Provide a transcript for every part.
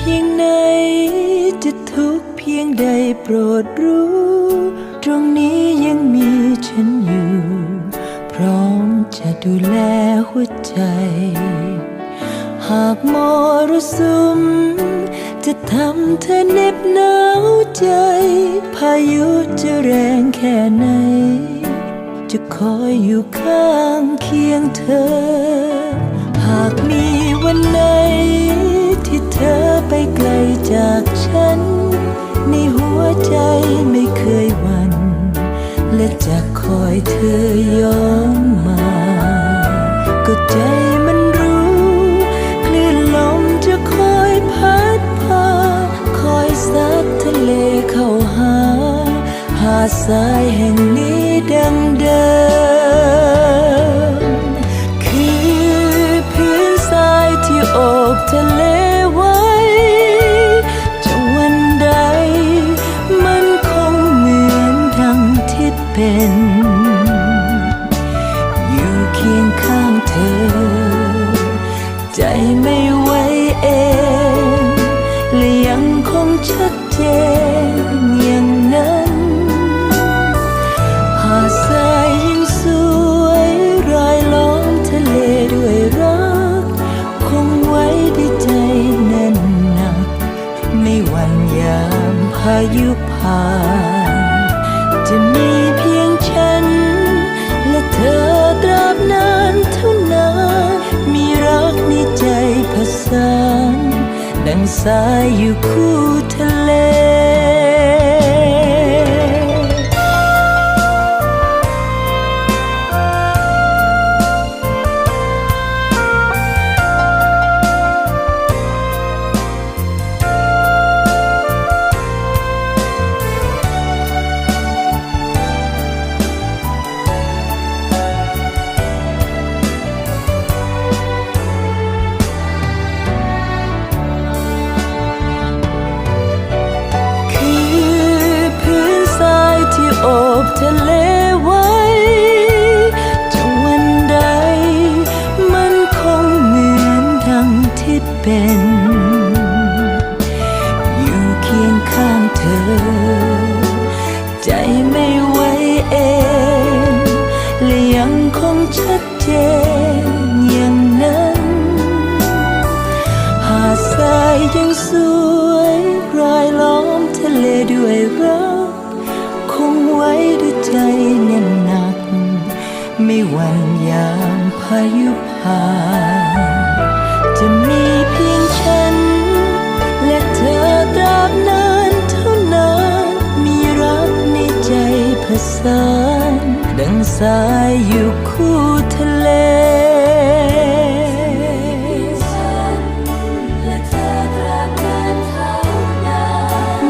เพียงไหน จะทุกข์เพียงใดโปรดรู้ ตรงนี้ยังมีฉันอยู่ พร้อมจะดูแลหัวใจ หากมรสุม จะทำเธอเหน็บหนาวใจ พายุจะแรงแค่ไหน จะคอยอยู่ข้างเคียงเธอ หากมีวันไหนที่เธอ ไปไกลจากฉัน ในหัวใจไม่เคยหวั่นและจะคอยเธอย้อนมา ก็ใจมันรู้คลื่นลมจะคอยพัดพา คอยซัดทะเลเข้าหา หาดทรายแห่งนี้ดัง เป็น อยู่เคียงข้างเธอ ใจไม่ไหวเองและยังคงชัดเจนอย่างนั้น หาดทรายยิ่งสวยรายล้อมทะเลด้วยรัก คงไว้ด้วยใจแน่นหนัก ไม่หวั่นยามพายุผ่านจะมี ดัง เป็น อยู่เคียงข้างเธอ ใจไม่ไหวเองและยังคงชัดเจนอย่างนั้น หาดทรายยังสวยรายล้อมทะเลด้วยรัก คงไว้ด้วยใจแน่นหนัก ไม่หวั่นยามพายุผ่านจะมี สานดังสายอยู่คู่ทะเล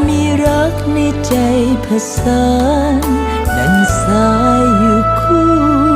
มีรักในใจผสานดังสายอยู่คู่